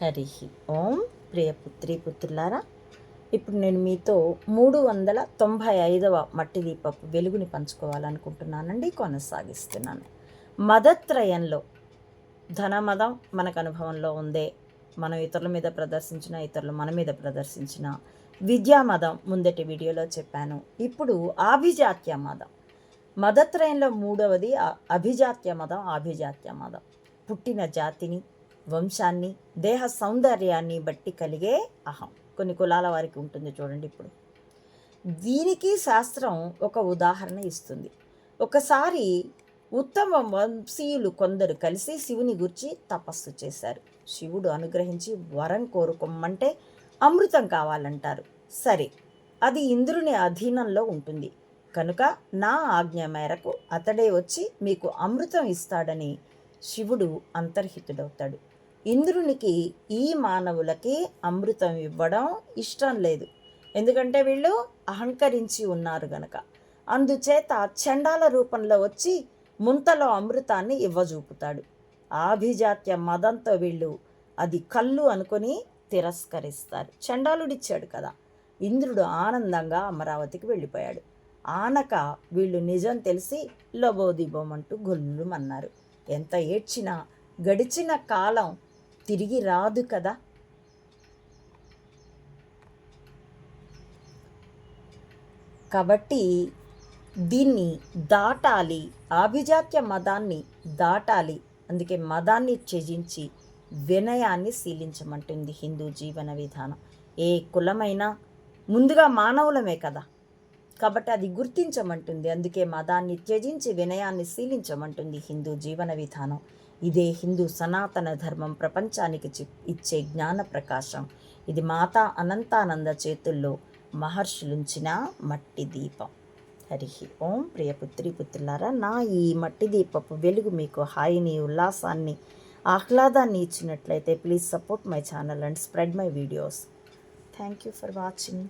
హరి ఓం ప్రియ పుత్రి పుత్రులారా ఇప్పుడు నేను మీతో మూడు వందల తొంభై ఐదవ మట్టి దీపపు వెలుగుని పంచుకోవాలనుకుంటున్నానండి కొనసాగిస్తున్నాను. మదత్రయంలో ధనమదం మనకు అనుభవంలో ఉందే. మనం ఇతరుల మీద ప్రదర్శించిన ఇతరులు మన మీద ప్రదర్శించిన విద్యామదం ముందటి వీడియోలో చెప్పాను. ఇప్పుడు ఆభిజాత్య మదం మదత్రయంలో మూడవది అభిజాత్య మదం ఆభిజాత్య మదం పుట్టిన జాతిని వంశాన్ని దేహ సౌందర్యాన్ని బట్టి కలిగే అహం. కొన్ని కులాల వారికి ఉంటుంది చూడండి ఇప్పుడు. దీనికి శాస్త్రం ఒక ఉదాహరణ ఇస్తుంది. ఒకసారి ఉత్తమ వంశీయులు కొందరు కలిసి శివుని గురించి తపస్సు చేశారు. శివుడు అనుగ్రహించి వరం కోరుకోమంటే అమృతం కావాలంటారు. సరే అది ఇంద్రుని అధీనంలో ఉంటుంది. కనుక నా ఆజ్ఞ మేరకు అతడే వచ్చి మీకు అమృతం ఇస్తాడని శివుడు అంతర్హితుడవుతాడు. ఇంద్రునికి ఈ మానవులకి అమృతం ఇవ్వడం ఇష్టం లేదు. ఎందుకంటే వీళ్ళు అహంకరించి ఉన్నారు గనక. అందుచేత చండాల రూపంలో వచ్చి ముంతలో అమృతాన్ని ఇవ్వజూపుతాడు. ఆభిజాత్య మదంతో వీళ్ళు అది కళ్ళు అనుకొని తిరస్కరిస్తారు. చండాలుడిచ్చాడు కదా. ఇంద్రుడు ఆనందంగా అమరావతికి వెళ్ళిపోయాడు. ఆనక వీళ్ళు నిజం తెలిసి లబోదిబోమంటూ గొల్లుమన్నారు. ఎంత ఏడ్చినా గడిచిన కాలం తిరిగి రాదు కదా? కాబట్టి దీన్ని దాటాలి ఆభిజాత్య మదాన్ని దాటాలి. అందుకే మదాన్ని త్యజించి వినయాన్ని శీలించమంటుంది హిందూ జీవన విధానం. ఏ కులమైనా ముందుగా మానవులమే కదా? కాబట్టి అది గుర్తించమంటుంది. అందుకే మదాన్ని త్యజించి వినయాన్ని శీలించమంటుంది హిందూ జీవన విధానం. ఇదే హిందూ సనాతన ధర్మం ప్రపంచానికి చి- ఇచ్చే జ్ఞాన ప్రకాశం. ఇది మాతా అనంతానంద చేతుల్లో మహర్షులుంచిన మట్టి దీపం. హరి ఓం. ప్రియ పుత్రి పుత్రులారా నా ఈ మట్టి దీపపు వెలుగు మీకు హాయిని ఉల్లాసాన్ని ఆహ్లాదాన్ని ఇచ్చినట్లయితే please support my channel and spread my videos. Thank you for watching.